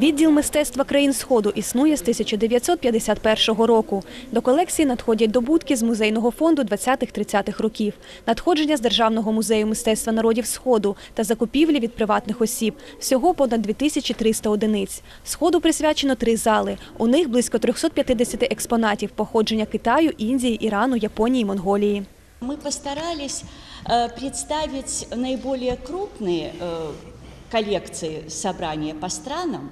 Відділ мистецтва країн Сходу існує з 1951 року. До колекції надходять добутки з музейного фонду 20-30-х років, надходження з Державного музею мистецтва народів Сходу та закупівлі від приватних осіб. Всього понад 2300 одиниць. Сходу присвячено три зали. У них близько 350 експонатів походження Китаю, Індії, Ірану, Японії, Монголії. Мы постарались э, представить наиболее крупные э, коллекции собрания по странам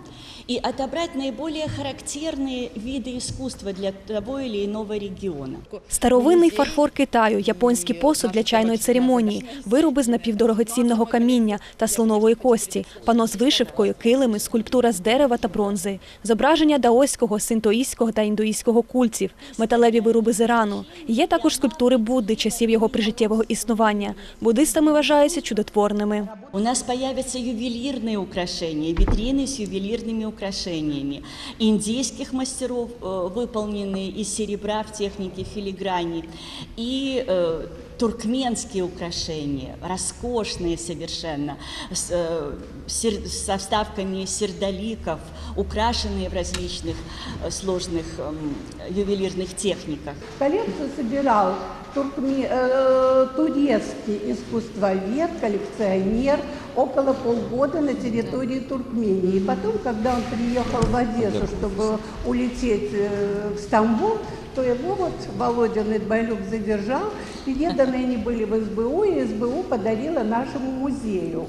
и отобрать наиболее характерные виды искусства для того или иного региона. Старовинний фарфор Китаю, японський посуд для чайної церемонії, вироби з напівдорогоцінного каміння та слонової кості, пано з вишивкою, килими, скульптура з дерева та бронзи, зображення даоського, синтоїстського та індуїстського культів, металеві вироби з Ірану. Є також скульптури Будди часів його прижиттєвого існування. Буддистами вважаються чудотворними. У нас появятся ювелирные украшения, витрины с ювелирными украшениями. Индийских мастеров, э, выполненные из серебра в технике филиграни. И э, туркменские украшения, роскошные совершенно, с, э, сер- со вставками сердоликов, украшенные в различных э, сложных эм, ювелирных техниках. Коллекцию собирал туркме- э, турецкий искусствовед, коллекционер около полгода на территории Туркмении. И потом, когда он приехал в Одессу, чтобы улететь э, в Стамбул, то его вот Володя Недбайлюк задержал. Переданы они были в СБУ, и СБУ подарила нашему музею.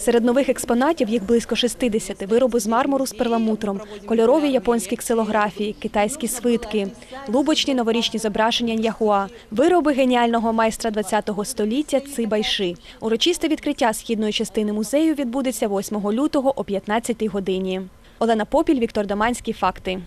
Серед нових експонатів їх близько 60. Вироби з мармуру з перламутром, кольорові японські ксилографії, китайські свитки, лубочні новорічні зображення Ньяхуа, вироби геніального майстра ХХ століття Ци Байши. Урочисте відкриття східної частини музею відбудеться 8 лютого о 15 годині. Олена Попіль, Віктор Даманський. Факти.